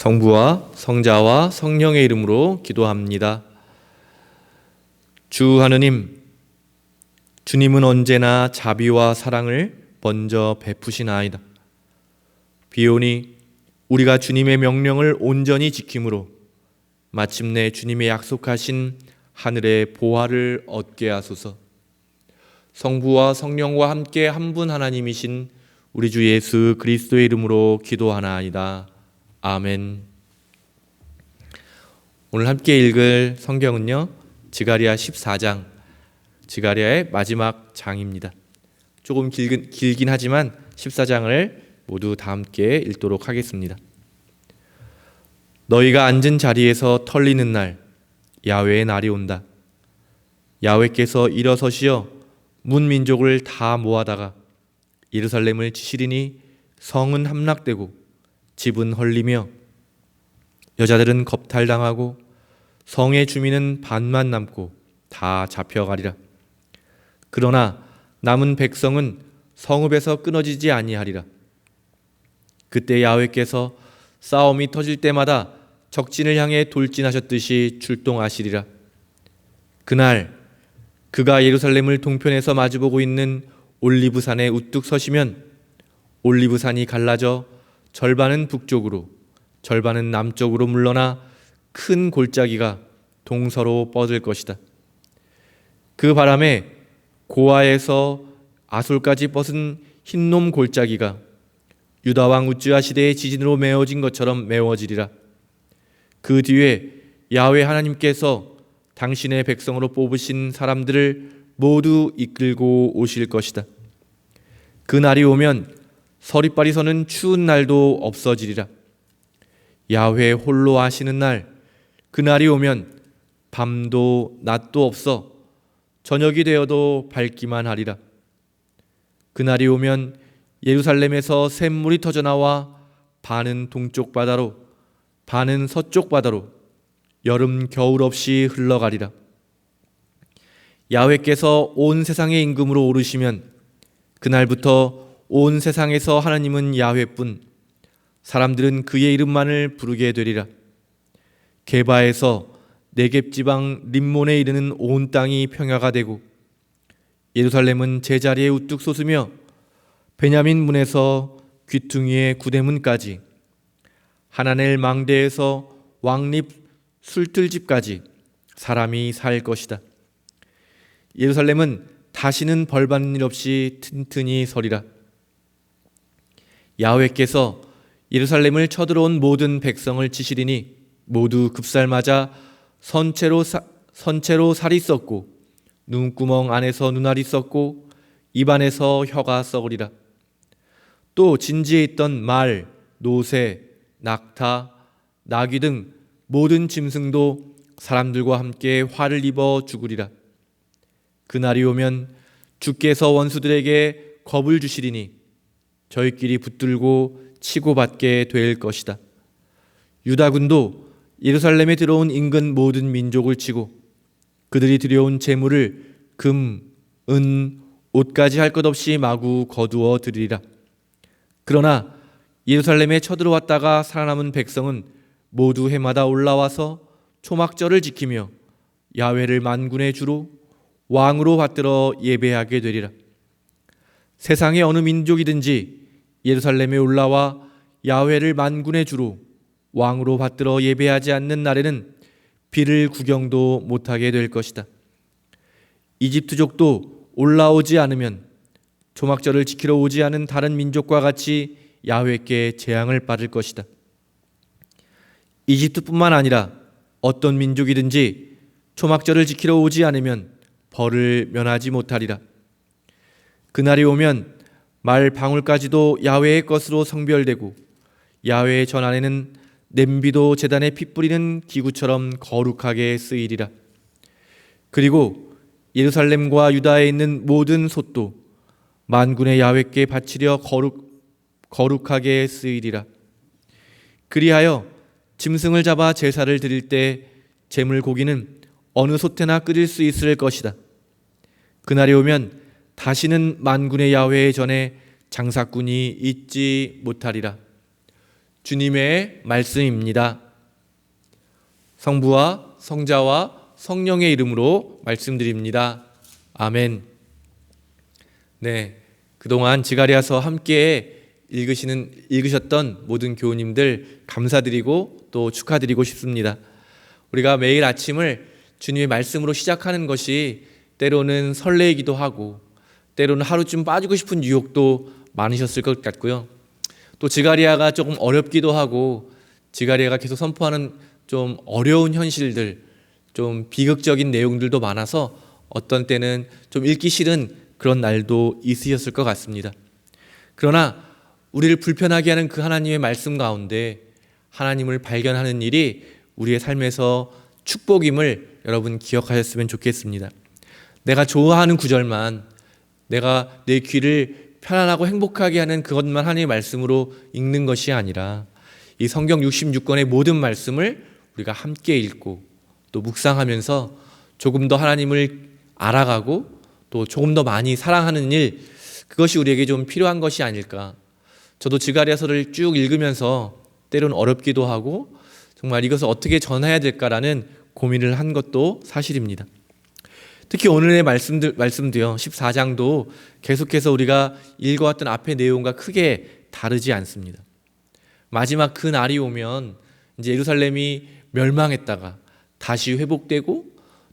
성부와 성자와 성령의 이름으로 기도합니다. 주 하느님, 주님은 언제나 자비와 사랑을 먼저 베푸시나이다. 비오니 우리가 주님의 명령을 온전히 지킴으로 마침내 주님의 약속하신 하늘의 보화를 얻게 하소서. 성부와 성령과 함께 한 분 하나님이신 우리 주 예수 그리스도의 이름으로 기도하나이다. 아멘. 오늘 함께 읽을 성경은요. 지가리아 14장. 지가리아의 마지막 장입니다. 조금 길긴, 길긴 하지만 14장을 모두 다 함께 읽도록 하겠습니다. 너희가 앉은 자리에서 털리는 날 야외의 날이 온다. 야외께서 일어서시어 문 민족을 다 모아다가 예루살렘을 치시리니 성은 함락되고 집은 헐리며 여자들은 겁탈당하고 성의 주민은 반만 남고 다 잡혀가리라. 그러나 남은 백성은 성읍에서 끊어지지 아니하리라. 그때 야훼께서 싸움이 터질 때마다 적진을 향해 돌진하셨듯이 출동하시리라. 그날 그가 예루살렘을 동편에서 마주보고 있는 올리브산에 우뚝 서시면 올리브산이 갈라져 절반은 북쪽으로 절반은 남쪽으로 물러나 큰 골짜기가 동서로 뻗을 것이다. 그 바람에 고아에서 아솔까지 뻗은 흰놈 골짜기가 유다 왕 우즈아 시대의 지진으로 메워진 것처럼 메워지리라. 그 뒤에 야훼 하나님께서 당신의 백성으로 뽑으신 사람들을 모두 이끌고 오실 것이다. 그 날이 오면 서리빨이 서는 추운 날도 없어지리라. 야훼 홀로 하시는 날, 그 날이 오면 밤도 낮도 없어 저녁이 되어도 밝기만 하리라. 그 날이 오면 예루살렘에서 샘물이 터져 나와 반은 동쪽 바다로 반은 서쪽 바다로 여름 겨울 없이 흘러가리라. 야훼께서 온 세상의 임금으로 오르시면 그날부터 온 세상에서 하나님은 야훼뿐 사람들은 그의 이름만을 부르게 되리라. 게바에서 네겝 지방 림몬에 이르는 온 땅이 평야가 되고 예루살렘은 제자리에 우뚝 솟으며 베냐민 문에서 귀퉁이의 구대문까지 하나넬 망대에서 왕립 술틀집까지 사람이 살 것이다. 예루살렘은 다시는 벌받는 일 없이 튼튼히 서리라. 야훼께서 예루살렘을 쳐들어온 모든 백성을 치시리니 모두 급살맞아 선체로 사, 선체로 살이 썩고 눈구멍 안에서 눈알이 썩고 입안에서 혀가 썩으리라. 또 진지에 있던 말, 노새, 낙타, 나귀 등 모든 짐승도 사람들과 함께 화를 입어 죽으리라. 그날이 오면 주께서 원수들에게 겁을 주시리니 저희끼리 붙들고 치고받게 될 것이다. 유다군도 예루살렘에 들어온 인근 모든 민족을 치고 그들이 들여온 재물을 금, 은, 옷까지 할 것 없이 마구 거두어 들이리라. 그러나 예루살렘에 쳐들어왔다가 살아남은 백성은 모두 해마다 올라와서 초막절을 지키며 야훼를 만군의 주로 왕으로 받들어 예배하게 되리라. 세상의 어느 민족이든지 예루살렘에 올라와 야훼를 만군의 주로 왕으로 받들어 예배하지 않는 날에는 비를 구경도 못하게 될 것이다. 이집트족도 올라오지 않으면 조막절을 지키러 오지 않은 다른 민족과 같이 야훼께 재앙을 받을 것이다. 이집트뿐만 아니라 어떤 민족이든지 초막절을 지키러 오지 않으면 벌을 면하지 못하리라. 그날이 오면 말 방울까지도 야훼의 것으로 성별되고 야훼의 전 안에는 냄비도 재단에 피 뿌리는 기구처럼 거룩하게 쓰이리라. 그리고 예루살렘과 유다에 있는 모든 솥도 만군의 야훼께 바치려 거룩 거룩하게 쓰이리라. 그리하여 짐승을 잡아 제사를 드릴 때 제물 고기는 어느 솥에나 끓일 수 있을 것이다. 그날이 오면 다시는 만군의 야훼의 전에 장사꾼이 있지 못하리라. 주님의 말씀입니다. 성부와 성자와 성령의 이름으로 말씀드립니다. 아멘. 네. 그동안 지가리아서 함께 읽으시는 읽으셨던 모든 교우님들 감사드리고 또 축하드리고 싶습니다. 우리가 매일 아침을 주님의 말씀으로 시작하는 것이 때로는 설레이기도 하고 때로는 하루쯤 빠지고 싶은 유혹도 많으셨을 것 같고요. 또 지가리아가 조금 어렵기도 하고 지가리아가 계속 선포하는 좀 어려운 현실들, 좀 비극적인 내용들도 많아서 어떤 때는 좀 읽기 싫은 그런 날도 있으셨을 것 같습니다. 그러나 우리를 불편하게 하는 그 하나님의 말씀 가운데 하나님을 발견하는 일이 우리의 삶에서 축복임을 여러분 기억하셨으면 좋겠습니다. 내가 좋아하는 구절만 내가 내 귀를 편안하고 행복하게 하는 그것만 하나님의 말씀으로 읽는 것이 아니라 이 성경 66권의 모든 말씀을 우리가 함께 읽고 또 묵상하면서 조금 더 하나님을 알아가고 또 조금 더 많이 사랑하는 일 그것이 우리에게 좀 필요한 것이 아닐까. 저도 지가리아서를 쭉 읽으면서 때로는 어렵기도 하고 정말 이것을 어떻게 전해야 될까라는 고민을 한 것도 사실입니다. 특히 오늘의 말씀들 말씀도요. 14장도 계속해서 우리가 읽어왔던 앞의 내용과 크게 다르지 않습니다. 마지막 그 날이 오면 이제 예루살렘이 멸망했다가 다시 회복되고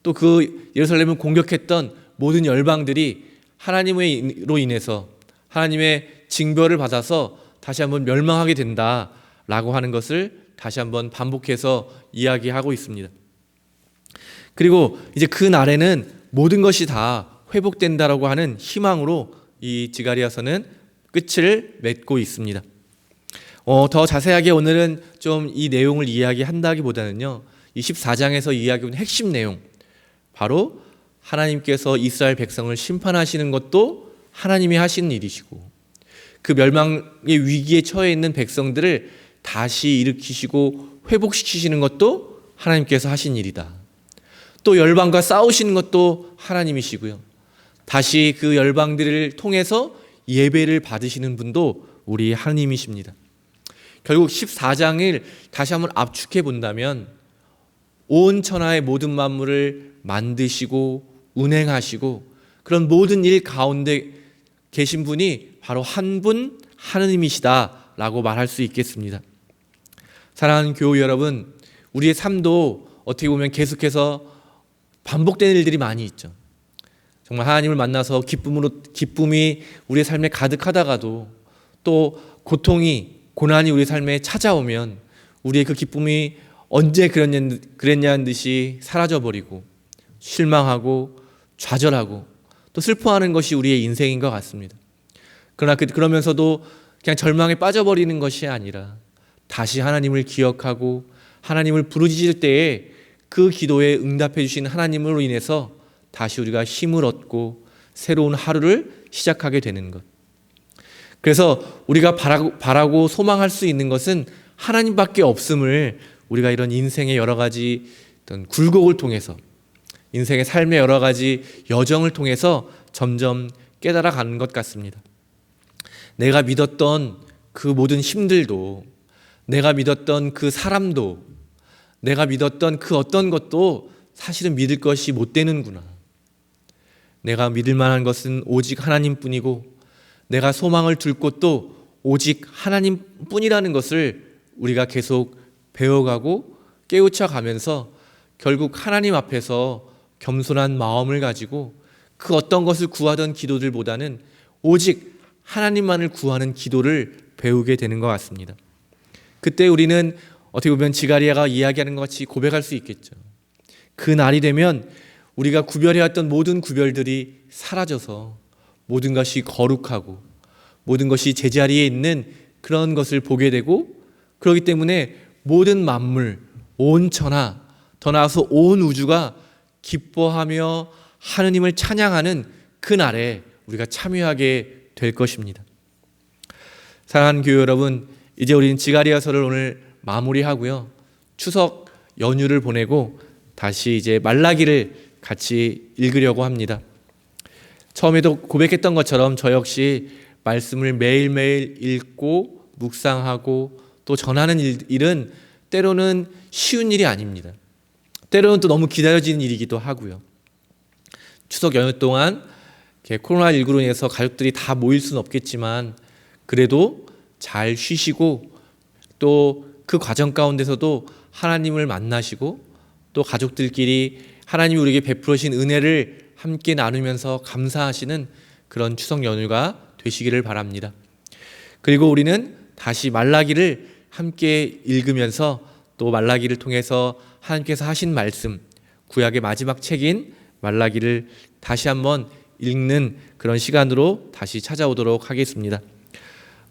또 그 예루살렘을 공격했던 모든 열방들이 하나님으로 인해서 하나님의 징벌을 받아서 다시 한번 멸망하게 된다라고 하는 것을 다시 한번 반복해서 이야기하고 있습니다. 그리고 이제 그 날에는 모든 것이 다 회복된다라고 하는 희망으로 이 지가리아서는 끝을 맺고 있습니다. 어, 더 자세하게 오늘은 좀 이 내용을 이야기한다기보다는요. 이 14장에서 이야기한 핵심 내용 바로 하나님께서 이스라엘 백성을 심판하시는 것도 하나님이 하시는 일이시고 그 멸망의 위기에 처해 있는 백성들을 다시 일으키시고 회복시키시는 것도 하나님께서 하신 일이다. 또 열방과 싸우시는 것도 하나님이시고요. 다시 그 열방들을 통해서 예배를 받으시는 분도 우리 하나님이십니다. 결국 14장을 다시 한번 압축해 본다면 온 천하의 모든 만물을 만드시고 운행하시고 그런 모든 일 가운데 계신 분이 바로 한 분 하느님이시다라고 말할 수 있겠습니다. 사랑하는 교우 여러분, 우리의 삶도 어떻게 보면 계속해서 반복되는 일들이 많이 있죠. 정말 하나님을 만나서 기쁨으로 기쁨이 우리의 삶에 가득하다가도 또 고통이 고난이 우리 삶에 찾아오면 우리의 그 기쁨이 언제 그랬냐, 그랬냐는 듯이 사라져 버리고 실망하고 좌절하고 또 슬퍼하는 것이 우리의 인생인 것 같습니다. 그러나 그, 그러면서도 그냥 절망에 빠져버리는 것이 아니라 다시 하나님을 기억하고 하나님을 부르짖을 때에 그 기도에 응답해 주신 하나님으로 인해서 다시 우리가 힘을 얻고 새로운 하루를 시작하게 되는 것. 그래서 우리가 바라고, 바라고 소망할 수 있는 것은 하나님밖에 없음을 우리가 이런 인생의 여러 가지 어떤 굴곡을 통해서 인생의 삶의 여러 가지 여정을 통해서 점점 깨달아 가는 것 같습니다. 내가 믿었던 그 모든 힘들도 내가 믿었던 그 사람도 내가 믿었던 그 어떤 것도 사실은 믿을 것이 못 되는구나. 내가 믿을 만한 것은 오직 하나님뿐이고 내가 소망을 둘 곳도 오직 하나님뿐이라는 것을 우리가 계속 배워가고 깨우쳐 가면서 결국 하나님 앞에서 겸손한 마음을 가지고 그 어떤 것을 구하던 기도들보다는 오직 하나님만을 구하는 기도를 배우게 되는 것 같습니다. 그때 우리는 어떻게 보면 지가리아가 이야기하는 것 같이 고백할 수 있겠죠. 그 날이 되면 우리가 구별해왔던 모든 구별들이 사라져서 모든 것이 거룩하고 모든 것이 제자리에 있는 그런 것을 보게 되고 그렇기 때문에 모든 만물, 온 천하, 더 나아가서 온 우주가 기뻐하며 하느님을 찬양하는 그 날에 우리가 참여하게 될 것입니다. 사랑하는 교회 여러분, 이제 우리는 지가리아서를 오늘 마무리하고요. 추석 연휴를 보내고 다시 이제 말라기를 같이 읽으려고 합니다. 처음에도 고백했던 것처럼 저 역시 말씀을 매일매일 읽고 묵상하고 또 전하는 일, 일은 때로는 쉬운 일이 아닙니다. 때로는 또 너무 기다려지는 일이기도 하고요. 추석 연휴 동안 코로나19로 인해서 가족들이 다 모일 수는 없겠지만 그래도 잘 쉬시고 또 그 과정 가운데서도 하나님을 만나시고 또 가족들끼리 하나님이 우리에게 베풀으신 은혜를 함께 나누면서 감사하시는 그런 추석 연휴가 되시기를 바랍니다. 그리고 우리는 다시 말라기를 함께 읽으면서 또 말라기를 통해서 하나님께서 하신 말씀, 구약의 마지막 책인 말라기를 다시 한번 읽는 그런 시간으로 다시 찾아오도록 하겠습니다.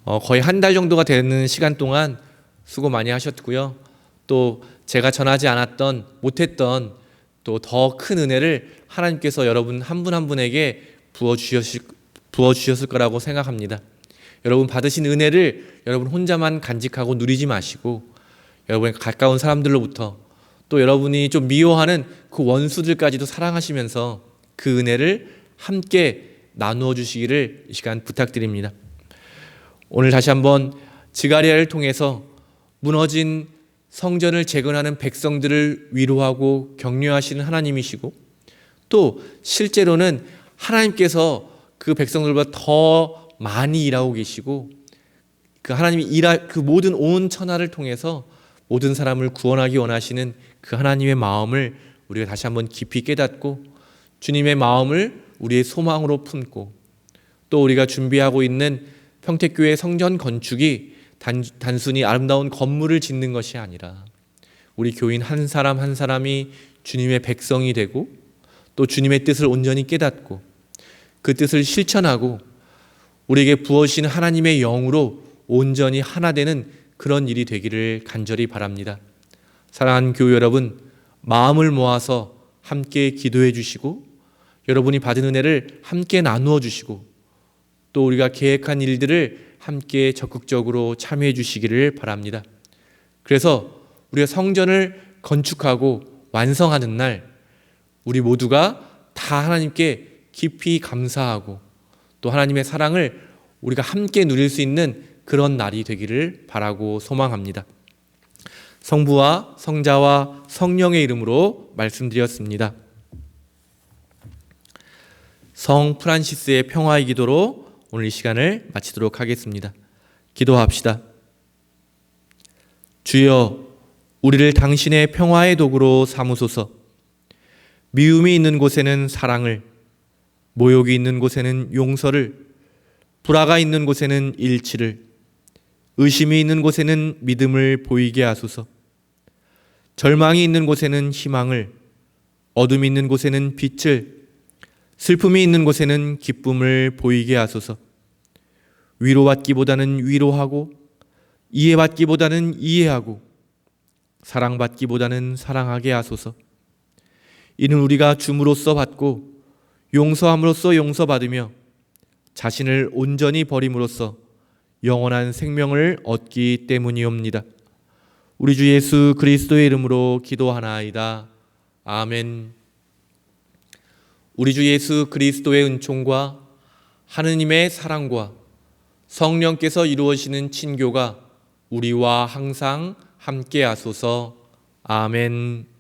어, 거의 한 달 정도가 되는 시간 동안 수고 많이 하셨고요. 또 제가 전하지 않았던 못했던 또 더 큰 은혜를 하나님께서 여러분 한분한 분에게 부어 주셨을 부어 주셨을 거라고 생각합니다. 여러분 받으신 은혜를 여러분 혼자만 간직하고 누리지 마시고 여러분의 가까운 사람들로부터 또 여러분이 좀 미워하는 그 원수들까지도 사랑하시면서 그 은혜를 함께 나누어 주시기를 이 시간 부탁드립니다. 오늘 다시 한번 지가리아를 통해서 무너진 성전을 재건하는 백성들을 위로하고 격려하시는 하나님이시고 또 실제로는 하나님께서 그 백성들보다 더 많이 일하고 계시고 그 하나님이 일할 그 모든 온 천하를 통해서 모든 사람을 구원하기 원하시는 그 하나님의 마음을 우리가 다시 한번 깊이 깨닫고 주님의 마음을 우리의 소망으로 품고 또 우리가 준비하고 있는 평택교회 성전 건축이 단, 단순히 아름다운 건물을 짓는 것이 아니라 우리 교인 한 사람 한 사람이 주님의 백성이 되고 또 주님의 뜻을 온전히 깨닫고 그 뜻을 실천하고 우리에게 부어신 하나님의 영으로 온전히 하나 되는 그런 일이 되기를 간절히 바랍니다. 사랑하는 교회 여러분, 마음을 모아서 함께 기도해 주시고 여러분이 받은 은혜를 함께 나누어 주시고 또 우리가 계획한 일들을 함께 적극적으로 참여해 주시기를 바랍니다. 그래서 우리가 성전을 건축하고 완성하는 날 우리 모두가 다 하나님께 깊이 감사하고 또 하나님의 사랑을 우리가 함께 누릴 수 있는 그런 날이 되기를 바라고 소망합니다. 성부와 성자와 성령의 이름으로 말씀드렸습니다. 성 프란시스의 평화의 기도로 오늘 이 시간을 마치도록 하겠습니다. 기도합시다. 주여, 우리를 당신의 평화의 도구로 삼으소서. 미움이 있는 곳에는 사랑을, 모욕이 있는 곳에는 용서를, 불화가 있는 곳에는 일치를, 의심이 있는 곳에는 믿음을 보이게 하소서. 절망이 있는 곳에는 희망을, 어둠이 있는 곳에는 빛을, 슬픔이 있는 곳에는 기쁨을 보이게 하소서. 위로받기보다는 위로하고, 이해받기보다는 이해하고, 사랑받기보다는 사랑하게 하소서. 이는 우리가 줌으로써 받고, 용서함으로써 용서받으며, 자신을 온전히 버림으로써 영원한 생명을 얻기 때문이옵니다. 우리 주 예수 그리스도의 이름으로 기도하나이다. 아멘. 우리 주 예수 그리스도의 은총과 하느님의 사랑과 성령께서 이루어지는 친교가 우리와 항상 함께 하소서. 아멘.